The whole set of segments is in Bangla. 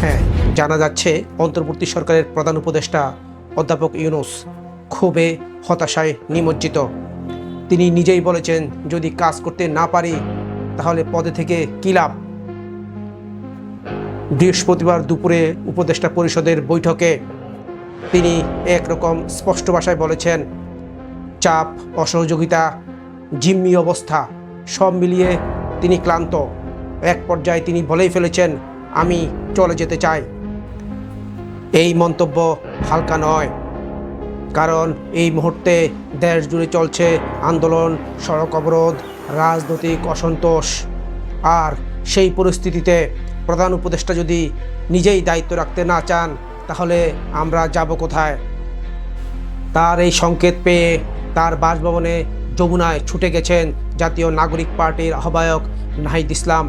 হ্যাঁ জানা যাচ্ছে অন্তর্বর্তী সরকারের প্রধান উপদেষ্টা অধ্যাপক ইউনুস ক্ষোভে, হতাশায় নিমজ্জিত। তিনি নিজেই বলেছেন, যদি কাজ করতে না পারি, তাহলে পদে থেকে কী লাভ? বৃহস্পতিবার দুপুরে উপদেষ্টা পরিষদের বৈঠকে তিনি একরকম স্পষ্ট ভাষায় বলেছেন, চাপ, অসহযোগিতা, জিম্মি অবস্থা, সব মিলিয়ে তিনি ক্লান্ত। এক পর্যায়ে তিনি বলেই ফেলেছেন আমি চলে যেতে চাই। এই মন্তব্য হালকা নয়, কারণ এই মুহূর্তে দেশ জুড়ে চলছে আন্দোলন, সড়ক অবরোধ, রাজনৈতিক অসন্তোষ। আর সেই পরিস্থিতিতে প্রধান উপদেষ্টা যদি নিজেই দায়িত্ব রাখতে না চান, তাহলে আমরা যাব কোথায়? তার এই সংকেত পেয়ে তার বাসভবনে যমুনায় ছুটে গেছেন জাতীয় নাগরিক পার্টির আহ্বায়ক নাহিদ ইসলাম।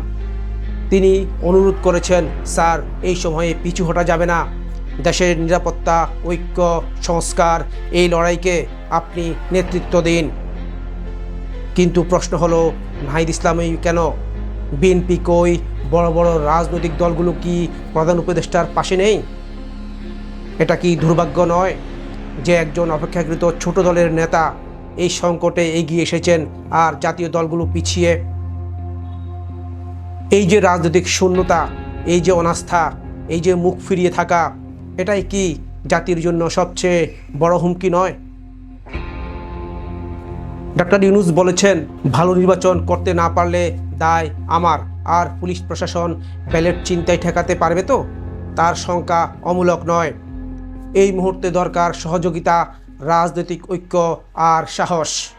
তিনি অনুরোধ করেছেন, স্যার, এই সময়ে পিছু হটা যাবে না। দেশের নিরাপত্তা, ঐক্য, সংস্কার, এই লড়াইকে আপনি নেতৃত্ব দিন। কিন্তু প্রশ্ন হলো, নাহিদ ইসলামই কেন? বিএনপি কই? বড় বড় রাজনৈতিক দলগুলো কি প্রধান উপদেষ্টার পাশে নেই? এটা কি দুর্ভাগ্য নয় যে একজন অপেক্ষাকৃত ছোট দলের নেতা এই সংকটে এগিয়ে এসেছেন আর জাতীয় দলগুলো পিছিয়ে এই যে রাজনৈতিক শূন্যতা, এই যে অনাস্থা, এই যে মুখ ফিরিয়ে থাকা, এটাই কি জাতির জন্য সবচেয়ে বড় হুমকি নয়? ডক্টর ইউনুস বলেছেন, ভালো নির্বাচন করতে না পারলে দায় আমার। আর পুলিশ প্রশাসন ব্যালেট চিন্তায় ঠেকাতে পারবে তো? তার শঙ্কা অমূলক নয়। এই মুহূর্তে দরকার সহযোগিতা, রাজনৈতিক ঐক্য আর সাহস।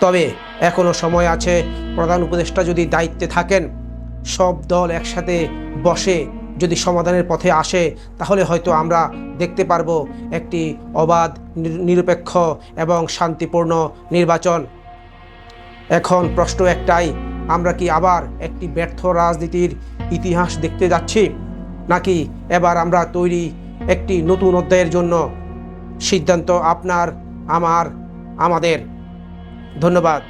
তবে এখনও সময় আছে, প্রধান উপদেষ্টা যদি দায়িত্বে থাকেন, সব দল একসাথে বসে যদি সমাধানের পথে আসে, তাহলে হয়তো আমরা দেখতে পারব একটি অবাধ নির- নিরপেক্ষ এবং শান্তিপূর্ণ নির্বাচন। এখন প্রশ্ন একটাই, আমরা কি আবার একটি ব্যর্থ রাজনীতির ইতিহাস দেখতে যাচ্ছি? নাকি এবার আমরা তৈরি একটি নতুন অধ্যায়ের জন্য সিদ্ধান্ত আপনার, আমার, আমাদের? ধন্যবাদ।